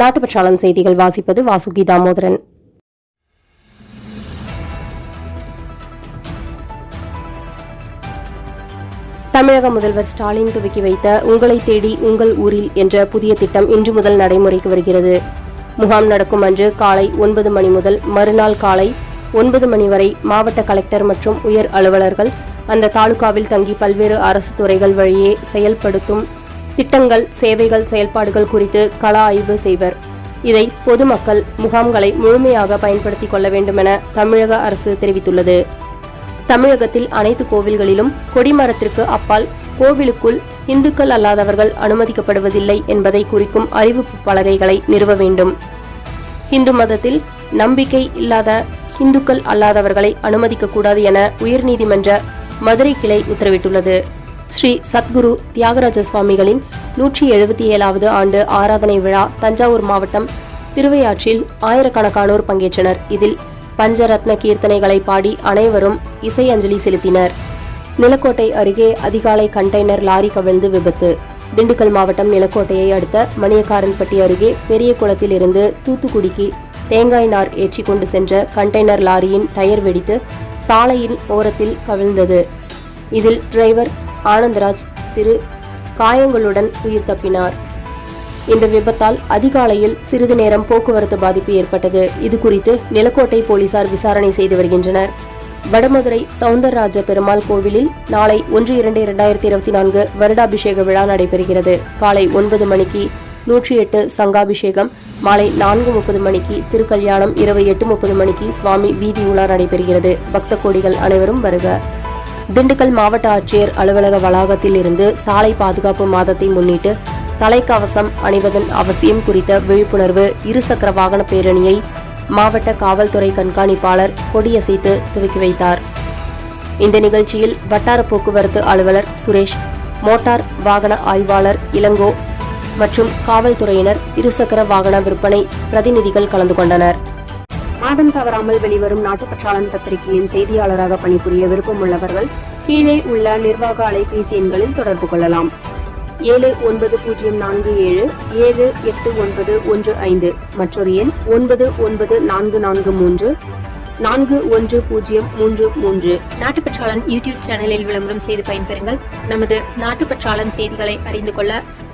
நாட்டுப்பற்றாளன் செய்திகள் வாசிப்பது வாசுகி தாமோதரன். தமிழக முதல்வர் ஸ்டாலின் துவக்கி வைத்த உங்களை தேடி உங்கள் ஊரில் என்ற புதிய திட்டம் இன்று முதல் நடைமுறைக்கு வருகிறது. முகாம் நடக்கும் அன்று காலை ஒன்பது மணி முதல் மறுநாள் காலை ஒன்பது மணி வரை மாவட்ட கலெக்டர் மற்றும் உயர் அலுவலர்கள் அந்த தாலுகாவில் தங்கி பல்வேறு அரசு துறைகள் வழியே செயல்படுத்தும் திட்டங்கள் சேவைகள் செயல்பாடுகள் குறித்து கள ஆய்வு செய்வர். இதை பொதுமக்கள் முகாம்களை முழுமையாக பயன்படுத்திக் கொள்ள வேண்டுமென தமிழக அரசு தெரிவித்துள்ளது. தமிழகத்தில் அனைத்து கோவில்களிலும் கொடிமரத்திற்கு அப்பால் கோவிலுக்குள் இந்துக்கள் அல்லாதவர்கள் அனுமதிக்கப்படுவதில்லை என்பதை குறிக்கும் அறிவிப்பு பலகைகளை நிறுவ வேண்டும். இந்து மதத்தில் நம்பிக்கை இல்லாத இந்துக்கள் அல்லாதவர்களை அனுமதிக்கக்கூடாது என உயர்நீதிமன்ற மதுரை கிளை உத்தரவிட்டுள்ளது. ஸ்ரீ சத்குரு தியாகராஜ சுவாமிகளின் நூற்றி எழுபத்தி ஏழாவது ஆண்டு ஆராதனை விழா தஞ்சாவூர் மாவட்டம் திருவையாற்றில் ஆயிரக்கணக்கானோர் பங்கேற்றனர். இதில் பஞ்சரத்ன கீர்த்தனைகளை பாடி அனைவரும் இசை அஞ்சலி செலுத்தினர். நிலக்கோட்டை அருகே அதிகாலை கண்டெய்னர் லாரி கவிழ்ந்து விபத்து. திண்டுக்கல் மாவட்டம் நிலக்கோட்டையை அடுத்த மணியக்காரன்பட்டி அருகே பெரிய குளத்தில் இருந்து தூத்துக்குடிக்கு தேங்காய் நார் ஏற்றி கொண்டு சென்ற கண்டெய்னர் லாரியின் டயர் வெடித்து சாலையின் ஓரத்தில் கவிழ்ந்தது. இதில் டிரைவர் ஆனந்தராஜ் திரு காயங்களுடன் உயிர் தப்பினார். இந்த விபத்தால் அதிகாலையில் சிறிது நேரம் போக்குவரத்து பாதிப்பு ஏற்பட்டது. இது குறித்து நிலக்கோட்டை போலீசார் விசாரணை செய்து வருகின்றனர். வடமதுரை சவுந்தரராஜ பெருமாள் கோவிலில் நாளை ஒன்று இரண்டு இரண்டாயிரத்தி இருபத்தி நான்கு வருடாபிஷேக விழா நடைபெறுகிறது. காலை ஒன்பது மணிக்கு நூற்றி எட்டு சங்காபிஷேகம் மாலை நான்கு முப்பது மணிக்கு திருக்கல்யாணம் இரவு எட்டு முப்பது மணிக்கு சுவாமி வீதி உலா நடைபெறுகிறது. பக்த கோடிகள் அனைவரும் வருக. திண்டுக்கல் மாவட்ட ஆட்சியர் அலுவலக வளாகத்தில் இருந்து சாலை பாதுகாப்பு மாதத்தை முன்னிட்டு தலைக்கவசம் அணிவதன் அவசியம் குறித்த விழிப்புணர்வு இருசக்கர வாகன பேரணியை மாவட்ட காவல்துறை கண்காணிப்பாளர் கொடியசைத்து துவக்கி வைத்தார். இந்த நிகழ்ச்சியில் வட்டார போக்குவரத்து அலுவலர் சுரேஷ் மோட்டார் வாகன ஆய்வாளர் இளங்கோ மற்றும் காவல்துறையினர் இருசக்கர வாகன விற்பனை பிரதிநிதிகள் கலந்து கொண்டனர். மாதம் தவறாமல் வெளிவரும் நாட்டுப்பற்றாளன் பத்திரிகையின் செய்தியாளராக பணிபுரிய விருப்பமுள்ளவர்கள் கீழே உள்ள நிர்வாக அலைபேசி எண்களில் தொடர்பு கொள்ளலாம். ஏழு ஒன்பது பூஜ்ஜியம் நான்கு ஏழு ஏழு எட்டு ஒன்பது ஒன்று ஐந்து மற்றொரு எண் ஒன்பது ஒன்பது நான்கு நான்கு மூன்று நான்கு ஒன்று பூஜ்ஜியம் மூன்று மூன்று. நாட்டுப்பற்றாளன் யூடியூப் சேனலில் விளம்பரம் செய்து பயன்பெறுங்கள். நமது நாட்டுப்பற்றாளன் செய்திகளை அறிந்து கொள்ள